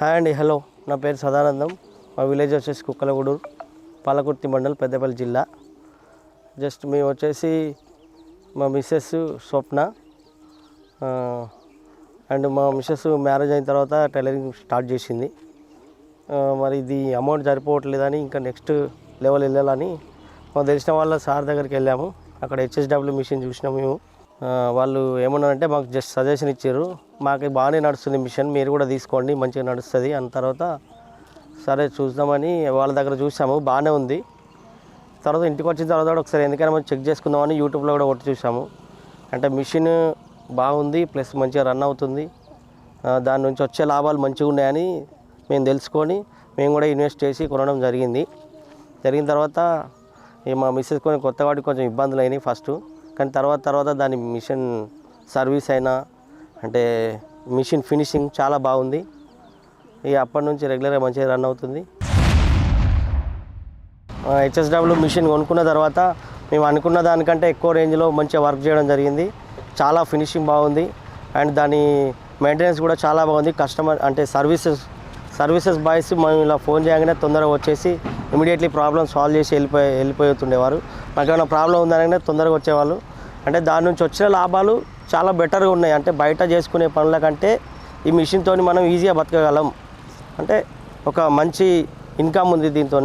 Hi అండి hello. నా పేరు సదానందం. మా విలేజ్ వచ్చేసి కుక్కలగూడూరు పాలకుర్తి మండల్ పెద్దపల్లి జిల్లా. జస్ట్ మేము వచ్చేసి మా మిస్సెస్ స్వప్న అండ్ మా మిస్సెస్ మ్యారేజ్ అయిన తర్వాత టైలరింగ్ స్టార్ట్ చేసింది. మరి ఇది అమౌంట్ సరిపోవట్లేదని ఇంకా నెక్స్ట్ లెవెల్ వెళ్ళాలని మాకు తెలిసిన వాళ్ళ సార్ దగ్గరికి వెళ్ళాము. అక్కడ హెచ్ఎస్డబ్ల్యూ మిషన్ చూసినాము మేము. వాళ్ళు ఏమన్నారంటే మాకు జస్ట్ సజెషన్ ఇచ్చారు. మాకు బాగానే నడుస్తుంది మిషన్ మీరు కూడా తీసుకోండి మంచిగా నడుస్తుంది అన్న తర్వాత సరే చూద్దామని వాళ్ళ దగ్గర చూసాము బాగానే ఉంది. తర్వాత ఇంటికి వచ్చిన తర్వాత కూడా ఒకసారి ఎందుకైనా మనం చెక్ చేసుకుందామని యూట్యూబ్లో కూడా ఒకటి చూసాము. అంటే మిషన్ బాగుంది ప్లస్ మంచిగా రన్ అవుతుంది. దాని నుంచి వచ్చే లాభాలు మంచిగా ఉన్నాయని మేము తెలుసుకొని మేము కూడా ఇన్వెస్ట్ చేసి కొనడం జరిగింది. జరిగిన తర్వాత ఈ మా మిస్సెస్ కొన్ని కొత్త వాడికి కొంచెం ఇబ్బందులు అయినాయి ఫస్ట్. కానీ తర్వాత తర్వాత దాని మిషన్ సర్వీస్ అయినా అంటే మిషన్ ఫినిషింగ్ చాలా బాగుంది. ఇక అప్పటి నుంచి రెగ్యులర్గా మంచిగా రన్ అవుతుంది. హెచ్ఎస్డబ్ల్యూ మిషన్ కొనుక్కున్న తర్వాత మేము అనుకున్న దానికంటే ఎక్కువ రేంజ్లో మంచిగా వర్క్ చేయడం జరిగింది. చాలా ఫినిషింగ్ బాగుంది. అండ్ దాని మెయింటెనెన్స్ కూడా చాలా బాగుంది. కస్టమర్ అంటే సర్వీసెస్ సర్వీసెస్ బాయ్స్ మేము ఇలా ఫోన్ చేయగానే తొందరగా వచ్చేసి ఇమీడియట్లీ ప్రాబ్లమ్ సాల్వ్ చేసి వెళ్ళిపోయి వెళ్ళిపోతుండేవారు మాకు ఏమైనా ప్రాబ్లం ఉందనగానే తొందరగా వచ్చేవాళ్ళు. అంటే దాని నుంచి వచ్చిన లాభాలు చాలా బెటర్గా ఉన్నాయి. అంటే బయట చేసుకునే పనుల కంటే ఈ మిషన్తో మనం ఈజీగా బతకగలం. అంటే ఒక మంచి ఇన్కమ్ ఉంది దీంతో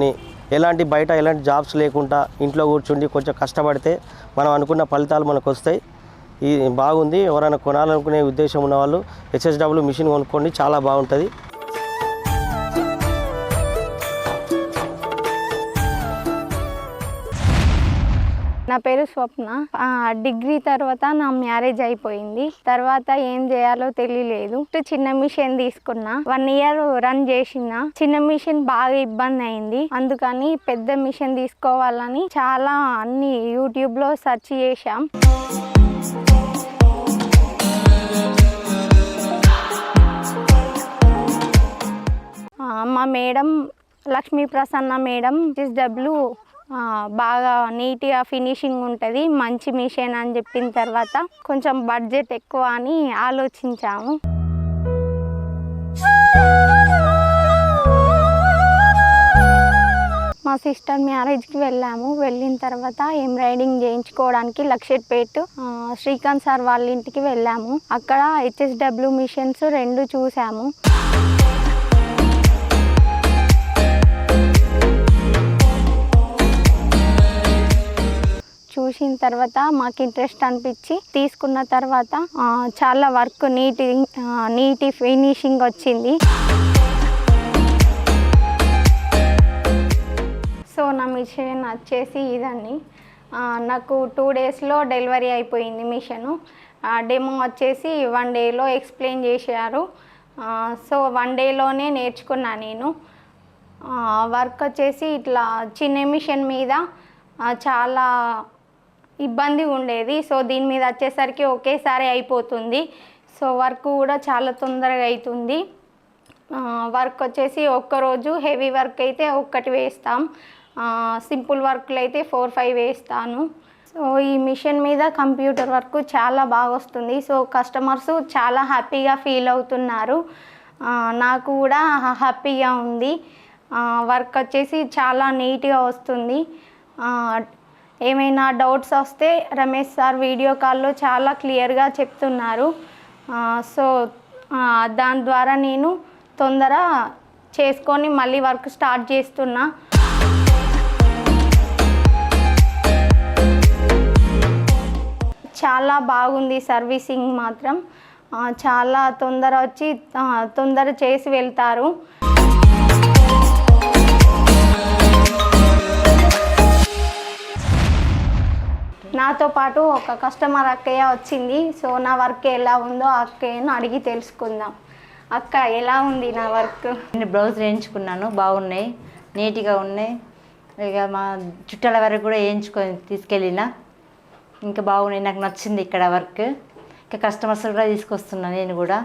ఎలాంటి బయట ఎలాంటి జాబ్స్ లేకుండా ఇంట్లో కూర్చుండి కొంచెం కష్టపడితే మనం అనుకున్న ఫలితాలు మనకు వస్తాయి. ఈ బాగుంది. ఎవరైనా కొనాలనుకునే ఉద్దేశం ఉన్న వాళ్ళు హెచ్ఎస్డబ్ల్యూ మిషన్ కొనుక్కోండి. చాలా బాగుంటుంది. నా పేరు స్వప్న. డిగ్రీ తర్వాత నా మ్యారేజ్ అయిపోయింది. తర్వాత ఏం చేయాలో తెలియలేదు. చిన్న మిషన్ తీసుకున్నా. వన్ ఇయర్ రన్ చేసిన. చిన్న మిషన్ బాగా ఇబ్బంది అయింది. అందుకని పెద్ద మిషన్ తీసుకోవాలని చాలా అన్ని యూట్యూబ్లో సెర్చ్ చేశాం. మా మేడం లక్ష్మీ ప్రసన్న మేడం డబ్ల్యూ బాగా నీట్గా ఫినిషింగ్ ఉంటుంది మంచి మిషన్ అని చెప్పిన తర్వాత కొంచెం బడ్జెట్ ఎక్కువ అని ఆలోచించాము. మా సిస్టర్ మ్యారేజ్కి వెళ్ళాము. వెళ్ళిన తర్వాత ఎంబ్రాయిడింగ్ చేయించుకోవడానికి లక్షట్పేట్ శ్రీకాంత్ సార్ వాళ్ళ ఇంటికి వెళ్ళాము. అక్కడ హెచ్ఎస్డబ్ల్యూ మిషన్స్ రెండు చూసాము. తర్వాత మాకు ఇంట్రెస్ట్ అనిపించి తీసుకున్న తర్వాత చాలా వర్క్ నీటి నీటి ఫినిషింగ్ వచ్చింది. సో నా మిషన్ వచ్చేసి ఇదండి. నాకు టూ డేస్లో డెలివరీ అయిపోయింది మిషను. డెమో వచ్చేసి వన్ డేలో ఎక్స్ప్లెయిన్ చేశారు. సో వన్ డేలోనే నేర్చుకున్నా నేను. వర్క్ వచ్చేసి ఇట్లా చిన్న మిషన్ మీద చాలా ఇబ్బంది ఉండేది. సో దీని మీద వచ్చేసరికి ఒకేసారి అయిపోతుంది. సో వర్క్ కూడా చాలా తొందరగా అవుతుంది వర్క్ వచ్చేసి ఒక్కరోజు హెవీ వర్క్ అయితే ఒక్కటి వేస్తాం. సింపుల్ వర్క్లు అయితే ఫోర్ ఫైవ్ వేస్తాను. సో ఈ మిషన్ మీద కంప్యూటర్ వర్క్ చాలా బాగా వస్తుంది. సో కస్టమర్స్ చాలా హ్యాపీగా ఫీల్ అవుతున్నారు. నాకు కూడా హ్యాపీగా ఉంది. వర్క్ వచ్చేసి చాలా నీట్గా వస్తుంది. ఏమైనా డౌట్స్ వస్తే రమేష్ సార్ వీడియో కాల్లో చాలా క్లియర్గా చెప్తున్నారు. సో దాని ద్వారా నేను తొందర చేసుకొని మళ్ళీ వర్క్ స్టార్ట్ చేస్తున్నా. చాలా బాగుంది సర్వీసింగ్ మాత్రం. చాలా తొందర వచ్చి తొందర చేసి వెళ్తారు. నాతో పాటు ఒక కస్టమర్ అక్కయ్య వచ్చింది. సో నా వర్క్ ఎలా ఉందో ఆ అక్కయ్యను అడిగి తెలుసుకుందాం. అక్క ఎలా ఉంది నా వర్క్? నేను బ్లౌజ్ వేయించుకున్నాను. బాగున్నాయి. నీట్గా ఉన్నాయి. ఇక మా చుట్టాల వరకు కూడా వేయించుకొని తీసుకెళ్ళిన. ఇంకా బాగున్నాయి. నాకు నచ్చింది ఇక్కడ వర్క్. ఇంకా కస్టమర్స్ కూడా తీసుకొస్తున్నాను నేను కూడా.